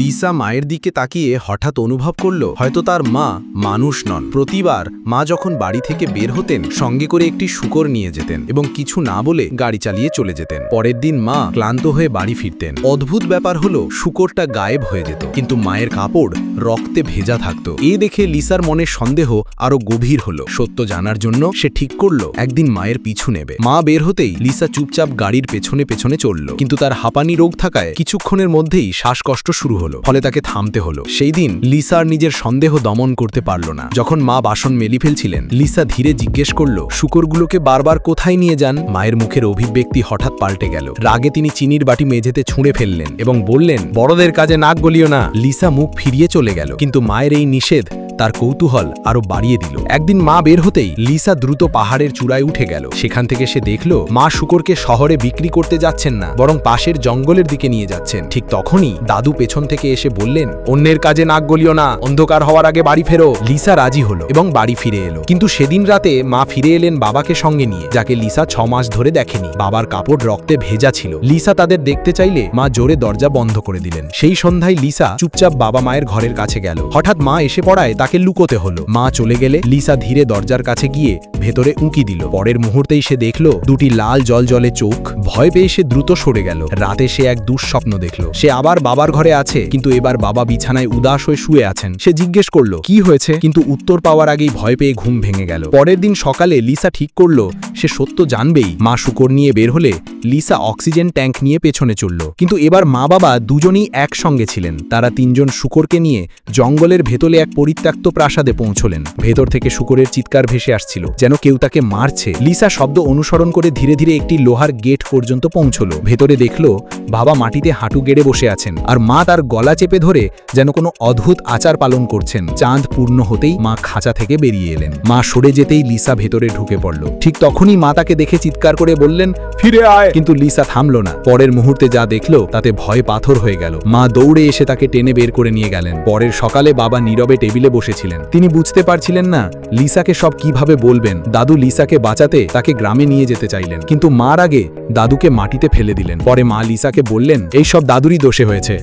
Lisa মায়ের দিকে তাকিয়ে হঠাৎ অনুভব করল, হয়তো তার মা মানুষ নন। প্রতিবার মা যখন বাড়ি থেকে বের হতেন, সঙ্গে করে একটি শুকর নিয়ে যেতেন এবং কিছু না বলে গাড়ি চালিয়ে চলে যেতেন। পরের দিন মা ক্লান্ত হয়ে বাড়ি ফিরতেন। অদ্ভুত ব্যাপার হলো, শুকরটা গায়েব হয়ে যেত, কিন্তু মায়ের কাপড় রক্তে ভেজা থাকতো। এ দেখে লিসার মনে সন্দেহ আরও গভীর হলো। সত্য জানার জন্য সে ঠিক করল, একদিন মায়ের পিছু নেবে। মা বের হতেই লিসা চুপচাপ গাড়ির পেছনে পেছনে চলল, কিন্তু তার হাঁপানি রোগ থাকায় কিছুক্ষণের মধ্যেই শ্বাসকষ্ট শুরু হলো। ফলে তাকে থামতে হলো। সেই দিন লিসার নিজের সন্দেহ দমন করতে পারল না। যখন মা বাসন মেলি ফেলছিলেন, লিসা ধীরে জিজ্ঞেস করল, শুকরগুলোকে বারবার কোথায় নিয়ে যান? মায়ের মুখের অভিব্যক্তি হঠাৎ পাল্টে গেল। রাগে তিনি চিনির বাটি মেঝেতে ছুঁড়ে ফেললেন এবং বললেন, বড়দের কাজে নাক গলিও না। লিসা মুখ ফিরিয়ে চলে গেল, কিন্তু মায়ের এই নিষেধ তার কৌতূহল আরও বাড়িয়ে দিল। একদিন মা বের হতেই লিসা দ্রুত পাহাড়ের চূড়ায় উঠে গেল। সেখান থেকে সে দেখল, মা শুকরকে শহরে বিক্রি করতে যাচ্ছেন না, বরং পাশের জঙ্গলের দিকে নিয়ে যাচ্ছেন। ঠিক তখনই দাদু পেছন থেকে এসে বললেন, অন্যের কাজে নাক গলিও না, অন্ধকার হওয়ার আগে বাড়ি ফেরো। লিসা রাজি হলো এবং বাড়ি ফিরে এলো। কিন্তু সেদিন রাতে মা ফিরে এলেন বাবাকে সঙ্গে নিয়ে, যাকে লিসা ছ মাস ধরে দেখেনি। বাবার কাপড় রক্তে ভেজা ছিল। লিসা তাদের দেখতে চাইলে মা জোরে দরজা বন্ধ করে দিলেন। সেই সন্ধ্যায় লিসা চুপচাপ বাবা মায়ের ঘরের কাছে গেল। হঠাৎ মা এসে পড়ায় তাকে লুকোতে হলো। মা চলে গেলে লিসা ধীরে দরজার কাছে গিয়ে ভেতরে উঁকি দিল। পরের মুহূর্তেই সে দেখল, দুটি লাল জল জলে চোখ, ভয় পেয়ে সে দ্রুত সরে গেল। রাতে সে এক দুঃস্বপ্ন দেখল। সে আবার বাবার ঘরে আছে, কিন্তু এবার বাবা বিছানায় উদাস হয়ে শুয়ে আছেন। সে জিজ্ঞেস করল, কি হয়েছে? কিন্তু উত্তর পাওয়ার আগেই ভয় পেয়ে ঘুম ভেঙে গেল। পরের দিন সকালে লিসা ঠিক করল, সে সত্য জানবেই। মা শুকর নিয়ে বের হলে লিসা অক্সিজেন ট্যাঙ্ক নিয়ে পেছনে চলল। কিন্তু এবার মা বাবা দুজনেই একসঙ্গে ছিলেন। তারা তিনজন শুকরকে নিয়ে জঙ্গলের ভেতরে এক পরিত্যক্ত প্রাসাদে পৌঁছলেন। ভেতর থেকে শুকরের চিৎকার ভেসে আসছিল, যেন কেউ তাকে মারছে। লিসা শব্দ অনুসরণ করে ধীরে ধীরে একটি লোহার গেট পর্যন্ত পৌঁছল। ভেতরে দেখল, বাবা মাটিতে হাঁটু গেড়ে বসে আছেন, আর মা তার গলা চেপে ধরে যেন কোনো অদ্ভুত আচার পালন করছেন। চাঁদ পূর্ণ হতেই মা খাঁচা থেকে বেরিয়ে এলেন। মা সরে যেতেই লিসা ভেতরে ঢুকে পড়ল। ঠিক তখনই মা তাকে দেখে চিৎকার করে বললেন, ফিরে আয়! কিন্তু লিসা থামল না। পরের মুহূর্তে যা দেখল, তাতে ভয় পাথর হয়ে গেল। মা দৌড়ে এসে তাকে টেনে বের করে নিয়ে গেলেন। পরের সকালে বাবা নীরবে টেবিলে বসেছিলেন। তিনি বুঝতে পারছিলেন না, লিসাকে সব কীভাবে বলবেন। দাদু লিসাকে বাঁচাতে তাকে গ্রামে নিয়ে যেতে চাইলেন। কিন্তু মার আগে দাদুকে মাটিতে ফেলে দিলেন। পরে মা লিসাকে বললেন, এই সব দাদুরই দোষে হয়েছে।